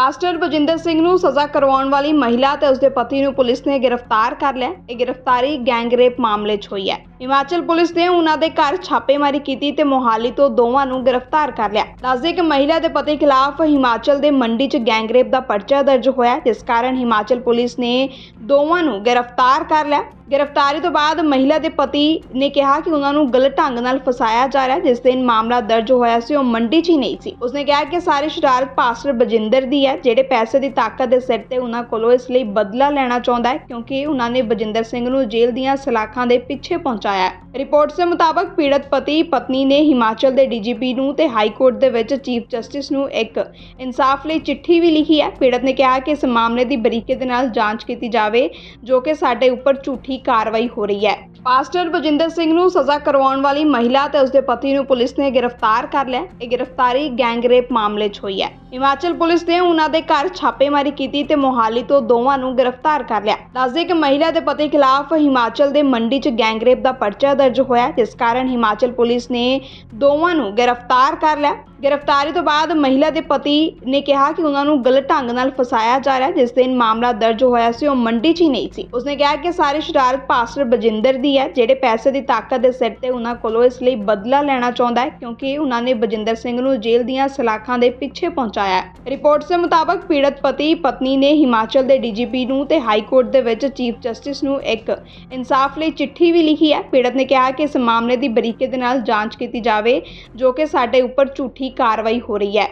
Pastor Bajinder Singh ਨੂੰ ਸਜ਼ਾ ਕਰਵਾਉਣ ਵਾਲੀ ਮਹਿਲਾ ਤੇ ਉਸਦੇ ਪਤੀ ਨੂੰ ਪੁਲਿਸ ਨੇ ਗ੍ਰਿਫਤਾਰ ਕਰ ਲਿਆ। ਇਹ ਗ੍ਰਿਫਤਾਰੀ ਗੈਂਗਰੇਪ ਮਾਮਲੇ 'ਚ ਹੋਈ ਹੈ। ਹਿਮਾਚਲ ਪੁਲਿਸ ਨੇ ਉਹਨਾਂ ਦੇ ਘਰ ਛਾਪੇਮਾਰੀ ਕੀਤੀ ਤੇ ਮੋਹਾਲੀ ਤੋਂ ਦੋਵਾਂ ਨੂੰ ਗ੍ਰਿਫਤਾਰ ਕਰ ਲਿਆ। ਦੱਸਦੇ ਕਿ ਮਹਿਲਾ ਦੇ ਪਤੀ ਖਿਲਾਫ ਹਿਮਾਚਲ ਦੇ ਮੰਡੀ 'ਚ ਗੈਂਗਰੇਪ ਦਾ ਪਰਚਾ ਦਰਜ ਹੋਇਆ ਜਿਸ ਕਾਰਨ ਹਿਮਾਚਲ ਪੁਲਿਸ ਨੇ ਦੋਵਾਂ ਨੂੰ ਗ੍ਰਿਫਤਾਰ ਕਰ ਲਿਆ। ਗ੍ਰਿਫਤਾਰੀ ਤੋਂ ਬਾਅਦ ਮਹਿਲਾ ਦੇ ਪਤੀ ਨੇ ਕਿਹਾ ਕਿ ਉਹਨਾਂ ਨੂੰ ਗਲਤ ਢੰਗ ਨਾਲ ਫਸਾਇਆ ਜਾ ਰਿਹਾ ਜਿਸ ਦਿਨ ਮਾਮਲਾ ਦਰਜ ਹੋਇਆ ਸੀ, ਉਹ ਮੰਡੀ 'ਚ ਹੀ ਨਹੀਂ ਸੀ। ਉਸਨੇ ਕਿਹਾ ਕਿ ਸਾਰੀ ਸ਼ਰਾਰਤ ਪਾਸਟਰ ਬਜਿੰਦਰ ਦੀ ਹੈ, ਜਿਹੜੇ ਪੈਸੇ ਦੀ ਤਾਕਤ ਦੇ ਸਿਰ ਤੇ ਉਹਨਾਂ ਕੋਲੋਂ ਇਸ ਲਈ ਬਦਲਾ ਲੈਣਾ ਚਾਹੁੰਦਾ ਹੈ, ਕਿਉਂਕਿ ਉਹਨਾਂ ਨੇ ਬਜਿੰਦਰ ਸਿੰਘ ਨੂੰ ਜੇਲ੍ਹ ਦੀਆਂ ਸਲਾਖਾਂ ਦੇ ਪਿੱਛੇ ਪਹੁੰਚਾਇਆ ਹੈ। ਰਿਪੋਰਟਸ ਦੇ ਮੁਤਾਬਕ ਪੀੜਤ ਪਤੀ, ਪਤਨੀ ਨੇ ਹਿਮਾਚਲ ਦੇ ਡੀਜੀਪੀ ਨੂੰ ਤੇ ਹਾਈ ਕੋਰਟ ਦੇ ਵਿੱਚ ਚੀਫ ਜਸਟਿਸ ਨੂੰ ਇੱਕ ਇਨਸਾਫ ਲਈ ਚਿੱਠੀ ਵੀ ਲਿਖੀ ਹੈ। ਪੀੜਤ ਨੇ ਕਿਹਾ ਕਿ ਇਸ ਮਾਮਲੇ ਦੀ ਬਰੀਕੀ ਦੇ ਨਾਲ ਜਾਂਚ ਕੀਤੀ ਜਾਵੇ, ਜੋ ਕਿ ਸਾਡੇ ਉੱਪਰ ਝੂਠੀ ਕਾਰਵਾਈ ਹੋ ਰਹੀ ਹੈ। ਪਾਸਟਰ ਬਜਿੰਦਰ ਸਿੰਘ ਨੂੰ ਸਜ਼ਾ ਕਰਵਾਉਣ ਵਾਲੀ ਮਹਿਲਾ ਤੇ ਉਸਦੇ ਪਤੀ ਨੂੰ ਪੁਲਿਸ ਨੇ ਗ੍ਰਿਫਤਾਰ ਕਰ ਲਿਆ। ਇਹ ਗ੍ਰਿਫਤਾਰੀ ਗੈਂਗਰੇਪ ਮਾਮਲੇ 'ਚ ਹੋਈ ਹੈ। ਹਿਮਾਚਲ ਪੁਲਿਸ ਨੇ ਉਹਨਾਂ ਦੇ ਘਰ ਛਾਪੇਮਾਰੀ ਕੀਤੀ ਤੇ ਮੋਹਾਲੀ ਤੋਂ ਦੋਵਾਂ ਨੂੰ ਗ੍ਰਿਫਤਾਰ ਕਰ ਲਿਆ। ਦੱਸਦੇ ਕਿ ਮਹਿਲਾ ਦੇ ਪਤੀ ਖਿਲਾਫ ਹਿਮਾਚਲ ਦੇ ਮੰਡੀ 'ਚ ਗੈਂਗਰੇਪ ਦਾ ਪਰਚਾ ਦਰਜ ਹੋਇਆ ਜਿਸ ਕਾਰਨ ਹਿਮਾਚਲ ਪੁਲਿਸ ਨੇ ਦੋਵਾਂ ਨੂੰ ਗ੍ਰਿਫਤਾਰ ਕਰ ਲਿਆ। ਗ੍ਰਿਫਤਾਰੀ ਤੋਂ ਬਾਅਦ ਮਹਿਲਾ ਦੇ ਪਤੀ ਨੇ ਕਿਹਾ ਕਿ ਉਹਨਾਂ ਨੂੰ ਗਲਤ ਢੰਗ ਨਾਲ ਫਸਾਇਆ ਜਾ ਰਿਹਾ ਜਿਸ ਦਿਨ ਮਾਮਲਾ ਦਰਜ ਹੋਇਆ ਸੀ, ਉਹ ਮੰਡੀ 'ਚ ਹੀ ਨਹੀਂ ਸੀ। ਉਸਨੇ ਕਿਹਾ ਕਿ ਸਾਰੀ ਸ਼ਰਾਰਤ ਪਾਸਟਰ ਬਜਿੰਦਰ ਦੀ ਹੈ, ਜਿਹੜੇ ਪੈਸੇ ਦੀ ਤਾਕਤ ਦੇ ਸਿਰ ਤੇ ਉਹਨਾਂ ਕੋਲੋਂ ਇਸ ਲਈ ਬਦਲਾ ਲੈਣਾ ਚਾਹੁੰਦਾ ਹੈ, ਕਿਉਂਕਿ ਉਹਨਾਂ ਨੇ ਬਜਿੰਦਰ ਸਿੰਘ ਨੂੰ ਜੇਲ੍ਹ ਦੀਆਂ ਸਲਾਖਾਂ ਦੇ ਪਿੱਛੇ ਪਹੁੰਚਾਇਆ ਰਿਪੋਰਟਸ ਦੇ ਮੁਤਾਬਕ ਪੀੜਤ ਪਤੀ, ਪਤਨੀ ਨੇ ਹਿਮਾਚਲ ਦੇ ਡੀਜੀਪੀ ਨੂੰ ਤੇ ਹਾਈ ਕੋਰਟ ਦੇ ਵਿੱਚ ਚੀਫ ਜਸਟਿਸ ਨੂੰ ਇੱਕ ਇਨਸਾਫ ਲਈ ਚਿੱਠੀ ਵੀ ਲਿਖੀ ਹੈ। ਪੀੜਤ ਨੇ ਕਿਹਾ ਕਿ ਇਸ ਮਾਮਲੇ ਦੀ ਬਰੀਕੀ ਦੇ ਨਾਲ ਜਾਂਚ ਕੀਤੀ ਜਾਵੇ, ਜੋ ਕਿ ਸਾਡੇ ਉੱਪਰ ਝੂਠੀ ਕਾਰਵਾਈ ਹੋ ਰਹੀ ਹੈ